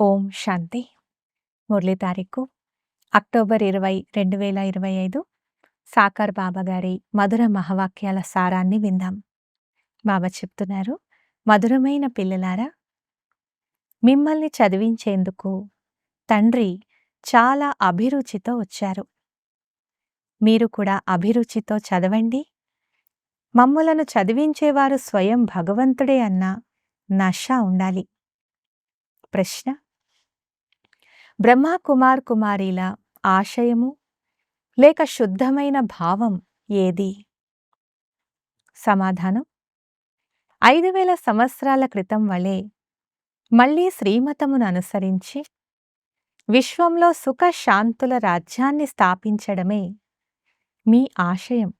ఓం శాంతి. మురళి తారీఖు అక్టోబర్ ఇరవై రెండు వేల ఇరవై ఐదు. సాకర్ బాబా గారి మధుర మహవాక్యాల సారాన్ని విందాం. బాబా చెప్తున్నారు మధురమైన పిల్లలారా మిమ్మల్ని చదివించేందుకు తండ్రి చాలా అభిరుచితో వచ్చారు. మీరు కూడా అభిరుచితో చదవండి. మమ్ములను చదివించేవారు స్వయం భగవంతుడే అన్న నష ఉండాలి. ప్రశ్న బ్రహ్మ కుమార్ కుమారీల ఆశయము లేక శుద్ధమైన భావం ఏది? సమాధానం ఐదు వేల సంవత్సరాల క్రితం వలె మళ్ళీ శ్రీమతమును అనుసరించి విశ్వంలో సుఖ శాంతుల రాజ్యాన్ని స్థాపించడమే మీ ఆశయం.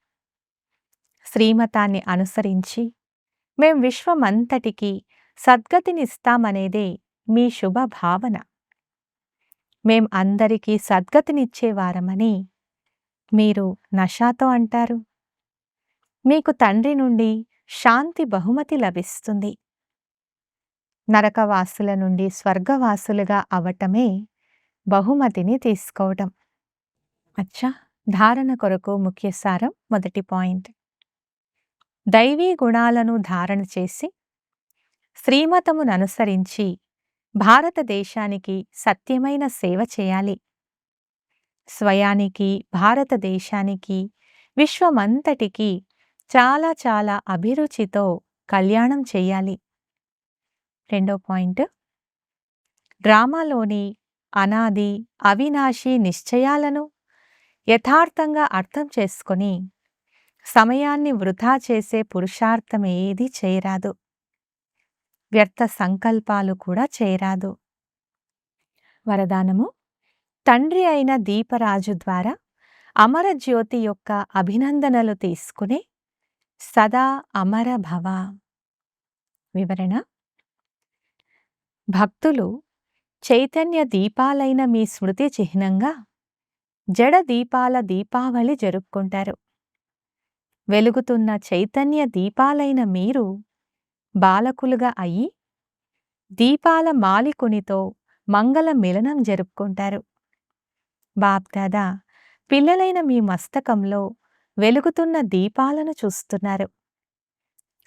శ్రీమతాన్ని అనుసరించి మేం విశ్వమంతటికి సద్గతినిస్తామనేదే మీ శుభ భావన. మేం అందరికీ సద్గతినిచ్చేవారమని మీరు నషాతో అంటారు. మీకు తండ్రి నుండి శాంతి బహుమతి లభిస్తుంది. నరకవాసుల నుండి స్వర్గవాసులుగా అవటమే బహుమతిని తీసుకోవటం. అచ్చా! ధారణ కొరకు ముఖ్య సారం మొదటి పాయింట్. దైవీ గుణాలను ధారణ చేసి శ్రీమతమును అనుసరించి భారతదేశానికి సత్యమైన సేవ చేయాలి. స్వయానికి భారతదేశానికి విశ్వమంతటికి చాలా చాలా అభిరుచితో కళ్యాణం చేయాలి. రెండో పాయింట్. డ్రామాలోని అనాది అవినాశి నిశ్చయాలను యథార్థంగా అర్థం చేసుకొని సమయాన్ని వృధా చేసే పురుషార్థం ఏది చేయరాదు. వ్యర్థ సంకల్పాలు కూడా చేరాదు. వరదానము తండ్రి అయిన దీపరాజు ద్వారా అమరజ్యోతి యొక్క అభినందనలు తీసుకునే సదా అమర భవ. వివరణ భక్తులు చైతన్య దీపాలైన మీ స్మృతి చిహ్నంగా జడ దీపాల దీపావళి జరుపుకుంటారు. వెలుగుతున్న చైతన్య దీపాలైన మీరు బాలకులుగా అయి దీపాల మాలికునితో మంగళ మిలనం జరుపుకుంటారు. బాబ్దాదా పిల్లలైన మీ మస్తకంలో వెలుగుతున్న దీపాలను చూస్తున్నారు.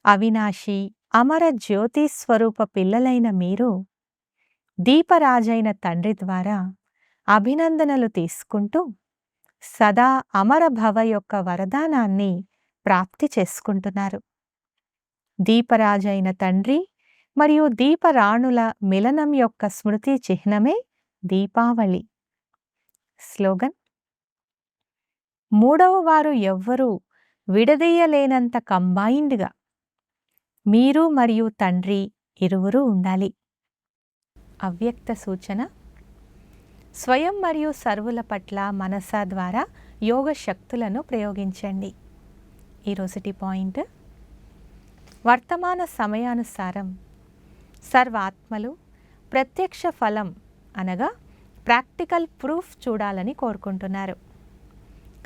అవినాశి అమర జ్యోతి స్వరూప పిల్లలైన మీరు దీపరాజైన తండ్రి ద్వారా అభినందనలు తీసుకుంటూ సదా అమర భవ యొక్క వరదానాన్ని ప్రాప్తి చేసుకుంటున్నారు. దీపరాజైన తండ్రి మరియు దీపరాణుల మిలనం యొక్క స్మృతి చిహ్నమే దీపావళి. స్లోగన్ మూడవ వారు ఎవ్వరూ విడదీయలేనంత కంబైన్డ్గా మీరు మరియు తండ్రి ఇరువురు ఉండాలి. అవ్యక్త సూచన స్వయం మరియు సర్వుల పట్ల మనస ద్వారా యోగ శక్తులను ప్రయోగించండి. ఈరోజుటి పాయింట్ వర్తమాన సమయానుసారం సర్వాత్మలు ప్రత్యక్ష ఫలం అనగా ప్రాక్టికల్ ప్రూఫ్ చూడాలని కోరుకుంటున్నారు.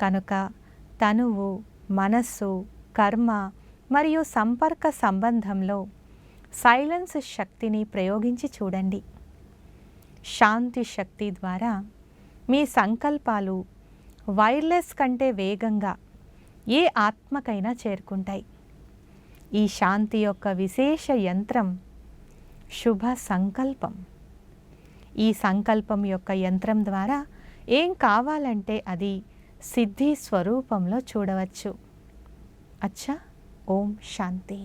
కనుక తనువు మనస్సు కర్మ మరియు సంపర్క సంబంధంలో సైలెన్స్ శక్తిని ప్రయోగించి చూడండి. శాంతి శక్తి ద్వారా మీ సంకల్పాలు వైర్లెస్ కంటే వేగంగా ఏ ఆత్మకైనా చేరుకుంటాయి. ఈ శాంతి యొక్క విశేష యంత్రం శుభ సంకల్పం. ఈ సంకల్పం యొక్క యంత్రం ద్వారా ఏం కావాలంటే అది సిద్ధి స్వరూపంలో చూడవచ్చు. అచ్చా ఓం శాంతి.